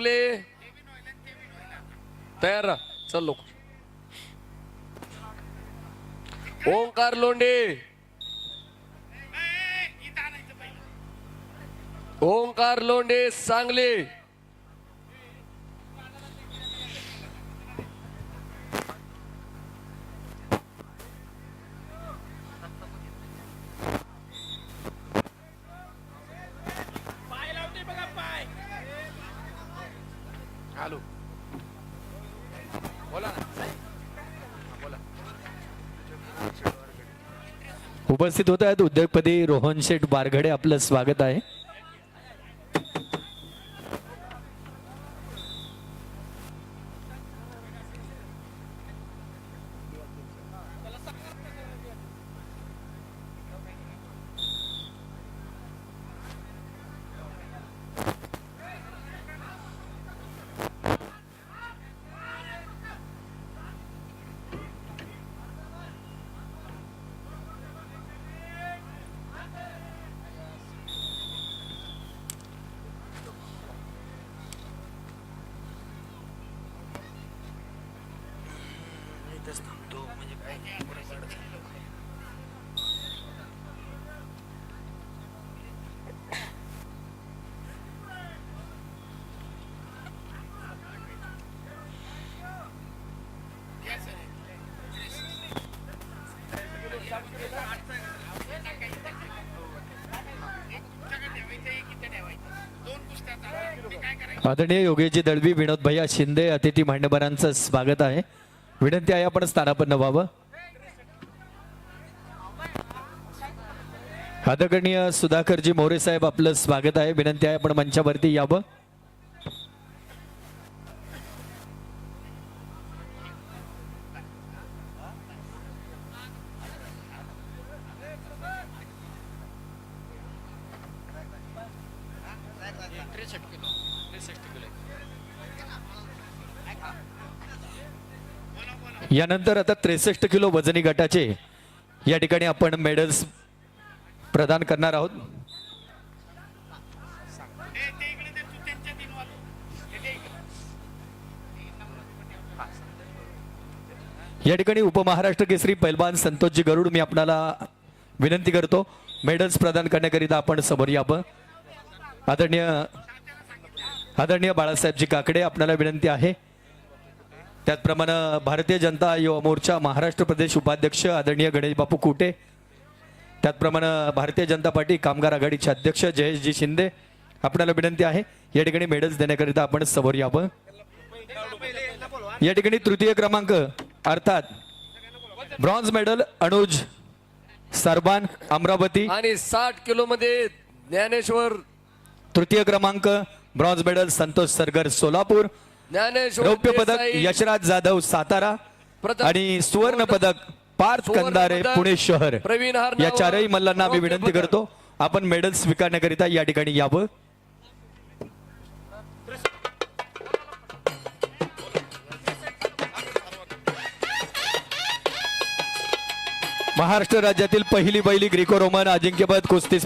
ले तयार राहा. चल लोक ओंकार लोंडे ओंकार लोंडे सांगली. आलो बोला ना. बोला. उपस्थित होत आहेत उद्योगपती रोहन शेठ बारघडे. आपलं स्वागत आहे. इथंच थांबतो म्हणजे काय आदरणीय योगेशजी दळवी विनोद भैया शिंदे अतिथी मान्यवरांचं स्वागत आहे. विनंती आहे आपण स्थानापन्न व्हावं. आदरणीय सुधाकरजी मोरे साहेब आपलं स्वागत आहे. विनंती आहे आपण मंचावरती यावं. त्रेसष्ट किलो. त्रेसष्ट किलो यानंतर आता त्रेसष्ट किलो वजनी गटाचे या ठिकाणी आपण मेडल्स प्रदान करणार आहोत. या ठिकाणी उपमहाराष्ट्र केसरी पैलवान संतोषजी गरुड मी आपणाला विनंती करतो मेडल्स प्रदान करण्याकरिता आपण समोर यावं आदरणीय आदरणीय बाळासाहेबजी काकडे आपल्याला विनंती आहे. त्याचप्रमाणे भारतीय जनता युवा मोर्चा महाराष्ट्र प्रदेश उपाध्यक्ष आदरणीय गणेश बापू कुटे त्याचप्रमाणे भारतीय जनता पार्टी कामगार आघाडीचे अध्यक्ष जयेशजी शिंदे आपल्याला विनंती आहे या ठिकाणी मेडल्स देण्याकरिता आपण समोर यावं. या ठिकाणी तृतीय क्रमांक अर्थात ब्रॉन्झ मेडल अनुज सरबान अमरावती. आणि साठ किलो मध्ये ज्ञानेश्वर. तृतीय क्रमांक ब्रॉन्झ मेडल संतोष सरगर सोलापूर. रौप्य पदक यशराज जाधव सातारा आणि सुवर्ण पदक पार्थ कंदारे पुणे शहर. या चारही मल्लांना रौप्य विनंती. करतो. आपण मेडल स्वीकारण्याकरिता या ठिकाणी यावं. महाराष्ट्र राज्यातील पहिली बैली ग्रीको रोमन अजिंक्यपद कुस्ती